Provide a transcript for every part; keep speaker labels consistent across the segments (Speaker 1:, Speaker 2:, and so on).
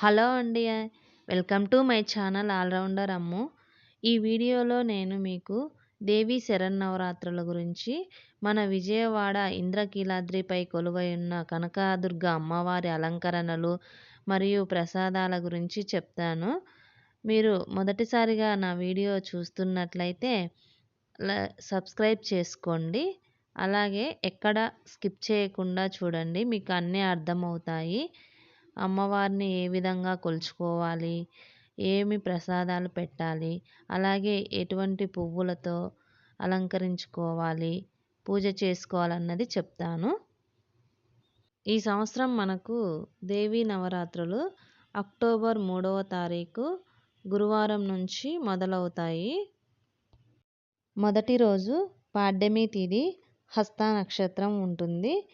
Speaker 1: Hello అండి. Welcome to my channel allrounder Ammu. ఈ వీడియోలో నేను మీకు దేవి శరన్నవరాత్రుల గురించి మన విజయవాడ ఇంద్రకీలాద్రిపై కొలువై ఉన్న కనకదుర్గ అమ్మవారి అలంకరణలు మరియు ప్రసాదాల గురించి చెప్తాను. మీరు మొదటిసారిగా నా వీడియో చూస్తున్నట్లయితే సబ్స్క్రైబ్ చేసుకోండి. అలాగే ఎక్కడ స్కిప్ చేయకుండా చూడండి. మీకు అన్నీ అర్థమవుతాయి. అమ్మవారిని ఏ విధంగా కొలుచుకోవాలి? ఏమి ప్రసాదాలు పెట్టాలి? అలాగే ఎటువంటి పువ్వులతో అలంకరించుకోవాలి? పూజ చేసుకోవాలన్నది చెప్తాను. ఈ సంవత్సరం మనకు దేవీ నవరాత్రులు అక్టోబర్ మూడవ తారీఖు గురువారం నుంచి మొదలవుతాయి. మొదటి రోజు పాడ్యమి తిది హస్త నక్షత్రం ఉంటుంది.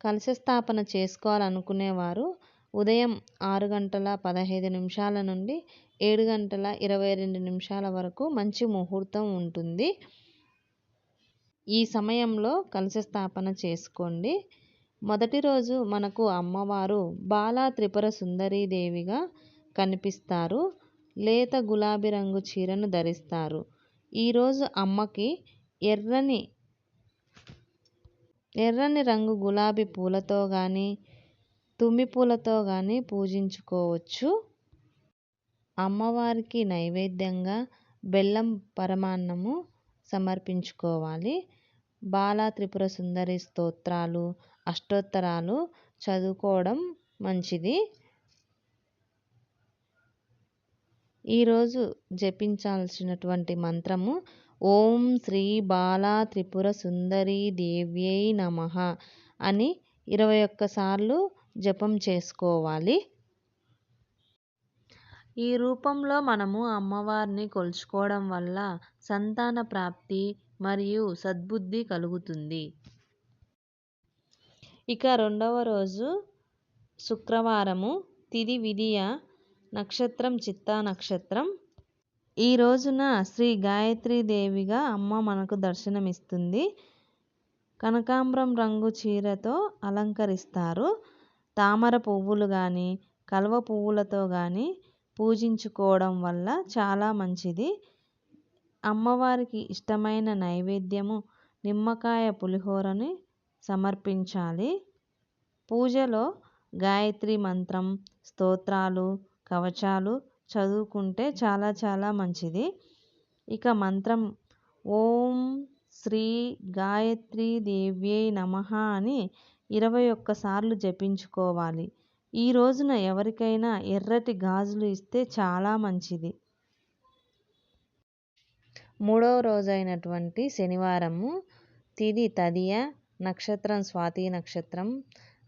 Speaker 1: కలశ స్థాపన చేసుకోవాలనుకునేవారు ఉదయం ఆరు గంటల పదహైదు నిమిషాల నుండి ఏడు గంటల ఇరవై రెండు నిమిషాల వరకు మంచి ముహూర్తం ఉంటుంది. ఈ సమయంలో కలశ స్థాపన చేసుకోండి. మొదటి రోజు మనకు అమ్మవారు బాలా త్రిపుర సుందరీదేవిగా కనిపిస్తారు. లేత గులాబీ రంగు చీరను ధరిస్తారు. ఈరోజు అమ్మకి ఎర్రని ఎర్రని రంగు గులాబీ పూలతో కానీ తుమ్మి పూలతో కానీ పూజించుకోవచ్చు. అమ్మవారికి నైవేద్యంగా బెల్లం పరమాన్నము సమర్పించుకోవాలి. బాలా త్రిపుర సుందరి స్తోత్రాలు అష్టోత్తరాలు చదువుకోవడం మంచిది. ఈరోజు జపించాల్సినటువంటి మంత్రము ఓం శ్రీ బాలా త్రిపుర సుందరి దేవ్యై నమ అని ఇరవై ఒక్కసార్లు జపం చేసుకోవాలి. ఈ రూపంలో మనము అమ్మవారిని కొలుచుకోవడం వల్ల సంతాన ప్రాప్తి మరియు సద్బుద్ధి కలుగుతుంది. ఇక రెండవ రోజు శుక్రవారము తిది విధియ నక్షత్రం చిత్తా నక్షత్రం. ఈ రోజున శ్రీ గాయత్రీదేవిగా అమ్మ మనకు దర్శనమిస్తుంది. కనకాంబరం రంగు చీరతో అలంకరిస్తారు. తామర పువ్వులు కానీ కలువ పువ్వులతో కానీ పూజించుకోవడం వల్ల చాలా మంచిది. అమ్మవారికి ఇష్టమైన నైవేద్యము నిమ్మకాయ పులిహోరని సమర్పించాలి. పూజలో గాయత్రి మంత్రం స్తోత్రాలు కవచాలు చదువుకుంటే చాలా చాలా మంచిది. ఇక మంత్రం ఓం శ్రీ గాయత్రి దేవ్యై నమ అని ఇరవై ఒక్కసార్లు జపించుకోవాలి. ఈ రోజున ఎవరికైనా ఎర్రటి గాజులు ఇస్తే చాలా మంచిది. మూడవ రోజైనటువంటి శనివారము తిది తదియ నక్షత్రం స్వాతి నక్షత్రం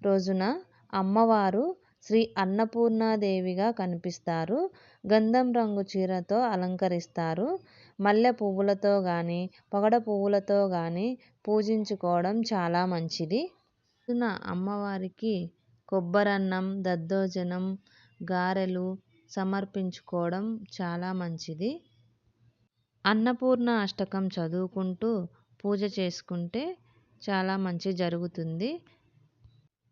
Speaker 1: రోజున అమ్మవారు శ్రీ అన్నపూర్ణాదేవిగా కనిపిస్తారు. గంధం రంగు చీరతో అలంకరిస్తారు. మల్లె పువ్వులతో కానీ పొగడ పువ్వులతో కానీ పూజించుకోవడం చాలా మంచిది. అమ్మవారికి కొబ్బరన్నం దద్దోజనం గారెలు సమర్పించుకోవడం చాలా మంచిది. అన్నపూర్ణ అష్టకం చదువుకుంటూ పూజ చేసుకుంటే చాలా మంచి జరుగుతుంది.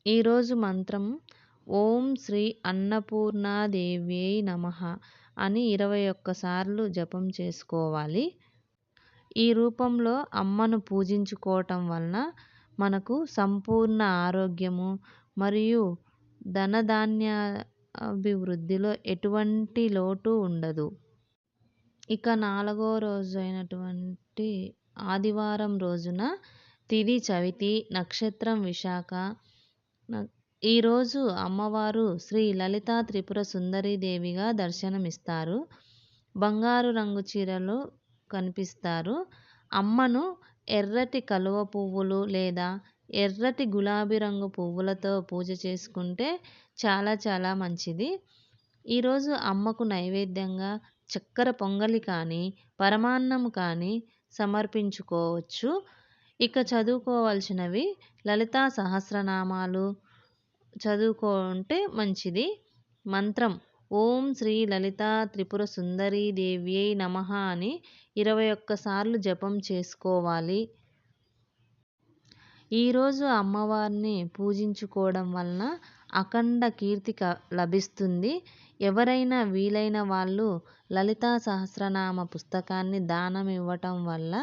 Speaker 1: ఈరోజు మంత్రం ఓం శ్రీ అన్నపూర్ణాదేవ్యై నమ అని ఇరవై ఒక్కసార్లు జపం చేసుకోవాలి. ఈ రూపంలో అమ్మను పూజించుకోవటం వలన మనకు సంపూర్ణ ఆరోగ్యము మరియు ధనధాన్య అభివృద్ధిలో ఎటువంటి లోటు ఉండదు. ఇక నాలుగో రోజు అయినటువంటి ఆదివారం రోజున తిది చవితి నక్షత్రం విశాఖ ఈరోజు అమ్మవారు శ్రీ లలితా త్రిపుర సుందరీదేవిగా దర్శనమిస్తారు. బంగారు రంగు చీరలు కనిపిస్తారు. అమ్మను ఎర్రటి కలువ పువ్వులు లేదా ఎర్రటి గులాబీ రంగు పువ్వులతో పూజ చేసుకుంటే చాలా చాలా మంచిది. ఈరోజు అమ్మకు నైవేద్యంగా చక్కెర పొంగలి కానీ పరమాన్నం కానీ సమర్పించుకోవచ్చు. ఇక చదువుకోవాల్సినవి లలితా సహస్రనామాలు చదువుకుంటే మంచిది. మంత్రం ఓం శ్రీ లలితా త్రిపుర సుందరీ దేవ్యై నమ అని ఇరవై ఒక్కసార్లు జపం చేసుకోవాలి. ఈరోజు అమ్మవారిని పూజించుకోవడం వలన అఖండ కీర్తి లభిస్తుంది. ఎవరైనా వీలైన వాళ్ళు లలితా సహస్రనామ పుస్తకాన్ని దానం ఇవ్వటం వల్ల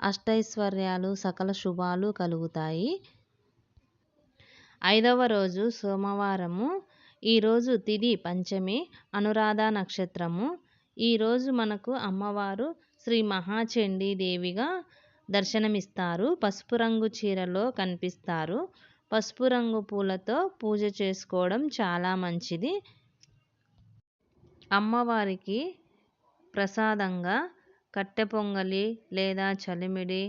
Speaker 1: అష్టైశ్వర్యాలు సకల శుభాలు కలుగుతాయి. ఐదవ రోజు సోమవారము ఈరోజు తిది పంచమి అనురాధ నక్షత్రము. ఈరోజు మనకు అమ్మవారు శ్రీ మహాచండీ దేవిగా దర్శనమిస్తారు. పసుపు రంగు చీరలో కనిపిస్తారు. పసుపు రంగు పూలతో పూజ చేసుకోవడం చాలా మంచిది. అమ్మవారికి ప్రసాదంగా కట్టె పొంగలి లేదా చలిమిడి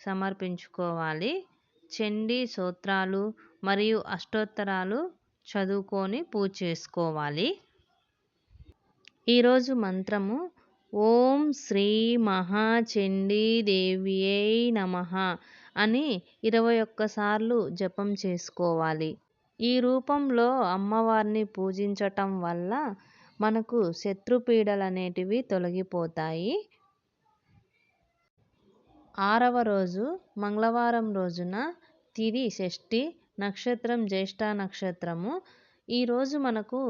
Speaker 1: సమర్పించుకోవాలి. చండీ సూత్రాలు మరియు అష్టోత్తరాలు చదువుకొని పూజ చేసుకోవాలి. ఈరోజు మంత్రము ఓం శ్రీ మహాచండీ దేవియే నమ అని ఇరవై ఒక్కసార్లు జపం చేసుకోవాలి. ఈ రూపంలో అమ్మవారిని పూజించటం వల్ల మనకు శత్రుపీడలు అనేటివి తొలగిపోతాయి. ఆరవ రోజు మంగళవారం రోజున తిది షష్ఠి నక్షత్రం జ్యేష్ఠ నక్షత్రము. ఈరోజు మనకు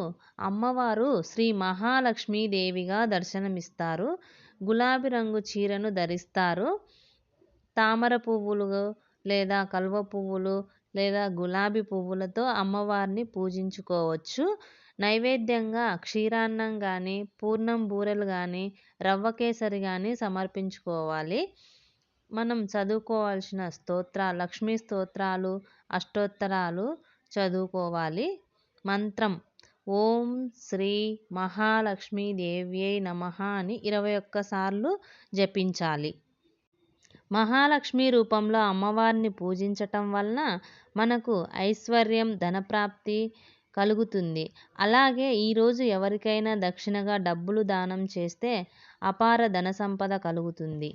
Speaker 1: అమ్మవారు శ్రీ మహాలక్ష్మీదేవిగా దర్శనమిస్తారు. గులాబీ రంగు చీరను ధరిస్తారు. తామర పువ్వులు లేదా కలువ పువ్వులు లేదా గులాబీ పువ్వులతో అమ్మవారిని పూజించుకోవచ్చు. నైవేద్యంగా క్షీరాన్నం కానీ పూర్ణం బూరెలు కానీ రవ్వ కేసరి కానీ సమర్పించుకోవాలి. మనం చదువుకోవాల్సిన స్తోత్ర లక్ష్మీ స్తోత్రాలు అష్టోత్తరాలు చదువుకోవాలి. మంత్రం ఓం శ్రీ మహాలక్ష్మీ దేవ్యై నమ అని ఇరవై ఒక్కసార్లు జపించాలి. మహాలక్ష్మి రూపంలో అమ్మవారిని పూజించటం వలన మనకు ఐశ్వర్యం ధనప్రాప్తి కలుగుతుంది. అలాగే ఈరోజు ఎవరికైనా దక్షిణగా డబ్బులు దానం చేస్తే అపార ధన సంపద కలుగుతుంది.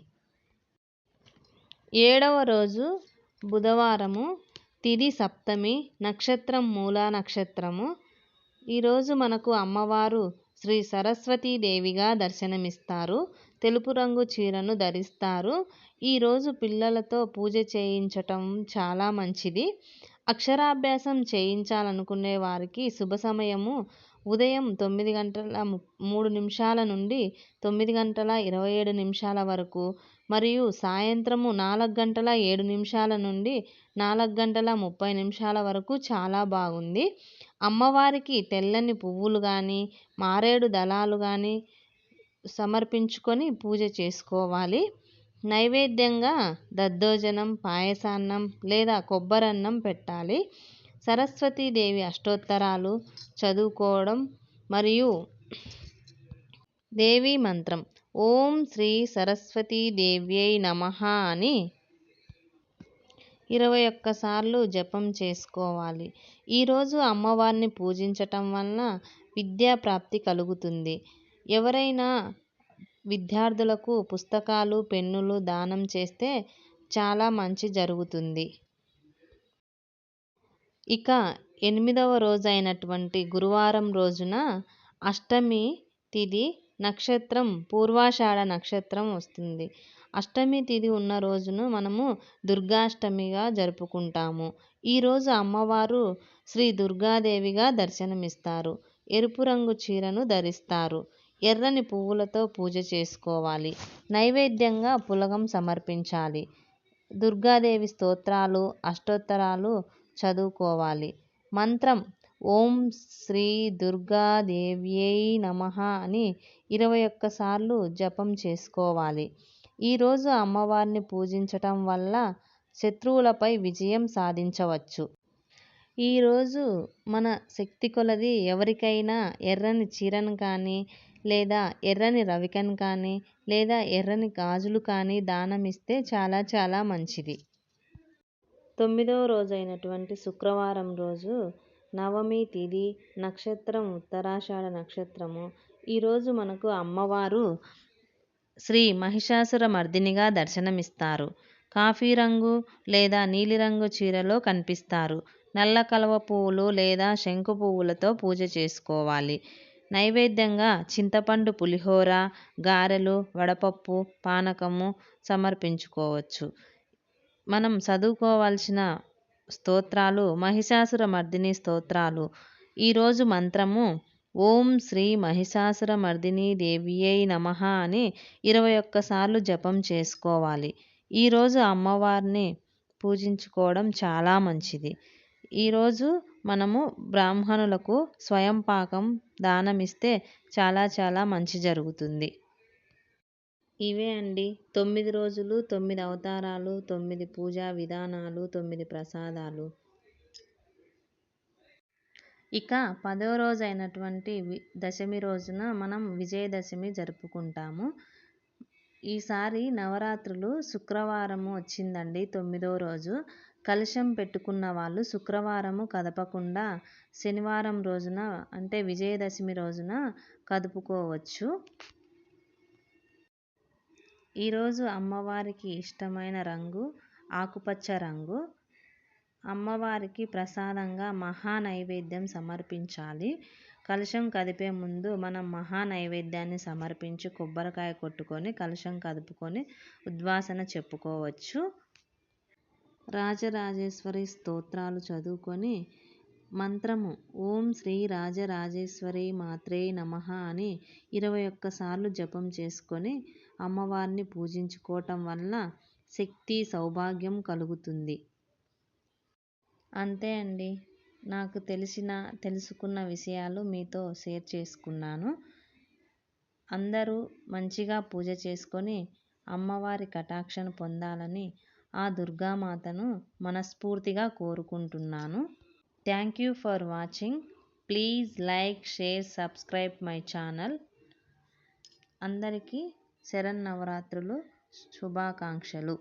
Speaker 1: ఏడవ రోజు బుధవారము తిది సప్తమి నక్షత్రం మూలా నక్షత్రము. ఈరోజు మనకు అమ్మవారు శ్రీ సరస్వతీదేవిగా దర్శనమిస్తారు. తెలుపు రంగు చీరను ధరిస్తారు. ఈరోజు పిల్లలతో పూజ చేయించటం చాలా మంచిది. అక్షరాభ్యాసం చేయించాలనుకునే వారికి శుభ సమయము ఉదయం తొమ్మిది గంటల మూడు నిమిషాల నుండి తొమ్మిది గంటల ఇరవై ఏడు నిమిషాల వరకు మరియు సాయంత్రము నాలుగు గంటల ఏడు నిమిషాల నుండి నాలుగు గంటల ముప్పై నిమిషాల వరకు చాలా బాగుంది. అమ్మవారికి తెల్లని పువ్వులు కానీ మారేడు దళాలు కానీ సమర్పించుకొని పూజ చేసుకోవాలి. నైవేద్యంగా దద్దోజనం పాయసాన్నం లేదా కొబ్బరన్నం పెట్టాలి. సరస్వతీదేవి అష్టోత్తరాలు చదువుకోవడం మరియు దేవి మంత్రం. ఓం శ్రీ సరస్వతీదేవ్యై నమ అని ఇరవై ఒక్కసార్లు జపం చేసుకోవాలి. ఈరోజు అమ్మవారిని పూజించటం వలన విద్యా ప్రాప్తి కలుగుతుంది. ఎవరైనా విద్యార్థులకు పుస్తకాలు పెన్నులు దానం చేస్తే చాలా మంచి జరుగుతుంది. ఇక ఎనిమిదవ రోజు అయినటువంటి గురువారం రోజున అష్టమి తిది నక్షత్రం పూర్వాషాఢ నక్షత్రం వస్తుంది. అష్టమి తిథి ఉన్న రోజును మనము దుర్గాష్టమిగా జరుపుకుంటాము. ఈరోజు అమ్మవారు శ్రీ దుర్గాదేవిగా దర్శనమిస్తారు. ఎరుపు రంగు చీరను ధరిస్తారు. ఎర్రని పువ్వులతో పూజ చేసుకోవాలి. నైవేద్యంగా పులగం సమర్పించాలి. దుర్గాదేవి స్తోత్రాలు అష్టోత్తరాలు చదువుకోవాలి. మంత్రం ఓం శ్రీ దుర్గాదేవ్యై నమ అని ఇరవై ఒక్కసార్లు జపం చేసుకోవాలి. ఈరోజు అమ్మవారిని పూజించటం వల్ల శత్రువులపై విజయం సాధించవచ్చు. ఈరోజు మన శక్తి కొలది ఎవరికైనా ఎర్రని చీరను కానీ లేదా ఎర్రని రవికను కానీ లేదా ఎర్రని గాజులు కానీ దానం ఇస్తే చాలా చాలా మంచిది. తొమ్మిదవ రోజు అయినటువంటి శుక్రవారం రోజు నవమి తిథి నక్షత్రం ఉత్తరాషాఢ నక్షత్రము. ఈరోజు మనకు అమ్మవారు శ్రీ మహిషాసుర మర్దినిగా దర్శనమిస్తారు. కాఫీ రంగు లేదా నీలిరంగు చీరలో కనిపిస్తారు. నల్ల కలవ పువ్వులు లేదా శంకు పువ్వులతో పూజ చేసుకోవాలి. నైవేద్యంగా చింతపండు పులిహోర గారెలు వడపప్పు పానకము సమర్పించుకోవచ్చు. మనం చదువుకోవాల్సిన స్తోత్రాలు మహిషాసుర మర్దిని స్తోత్రాలు ఈరోజు మంత్రము ఓం శ్రీ మహిషాసుర మర్దిని దేవియై నమః అని ఇరవై ఒక్కసార్లు జపం చేసుకోవాలి. ఈరోజు అమ్మవారిని పూజించుకోవడం చాలా మంచిది. ఈరోజు మనము బ్రాహ్మణులకు స్వయం పాకం దానమిస్తే చాలా చాలా మంచి జరుగుతుంది. ఇవే అండి. తొమ్మిది రోజులు తొమ్మిది అవతారాలు తొమ్మిది పూజా విధానాలు తొమ్మిది ప్రసాదాలు. ఇక పదవ రోజు అయినటువంటి వి దశమి రోజున మనం విజయదశమి జరుపుకుంటాము. ఈసారి నవరాత్రులు శుక్రవారము వచ్చిందండి తొమ్మిదో రోజు. కలశం పెట్టుకున్న వాళ్ళు శుక్రవారము కదపకుండా శనివారం రోజున అంటే విజయదశమి రోజున కదుపుకోవచ్చు. ఈరోజు అమ్మవారికి ఇష్టమైన రంగు ఆకుపచ్చ రంగు. అమ్మవారికి ప్రసాదంగా మహా నైవేద్యం సమర్పించాలి. కలశం కదిపే ముందు మనం మహా నైవేద్యాన్ని సమర్పించి కొబ్బరికాయ కొట్టుకొని కలశం కదుపుకొని ఉద్వాసన చెప్పుకోవచ్చు. రాజరాజేశ్వరి స్తోత్రాలు చదువుకొని మంత్రము ఓం శ్రీ రాజరాజేశ్వరి మాత్రే నమః అని ఇరవై ఒక్కసార్లు జపం చేసుకొని అమ్మవారిని పూజించుకోవటం వల్ల శక్తి సౌభాగ్యం కలుగుతుంది. అంతే అండి. నాకు తెలిసిన తెలుసుకున్న విషయాలు మీతో షేర్ చేసుకున్నాను. అందరూ మంచిగా పూజ చేసుకొని అమ్మవారి కటాక్షను పొందాలని ఆ దుర్గామాతను మనస్ఫూర్తిగా కోరుకుంటున్నాను. Thank you for watching. Please like share subscribe my channel. అందరికీ శరన్నవరాత్రులు శుభాకాంక్షలు.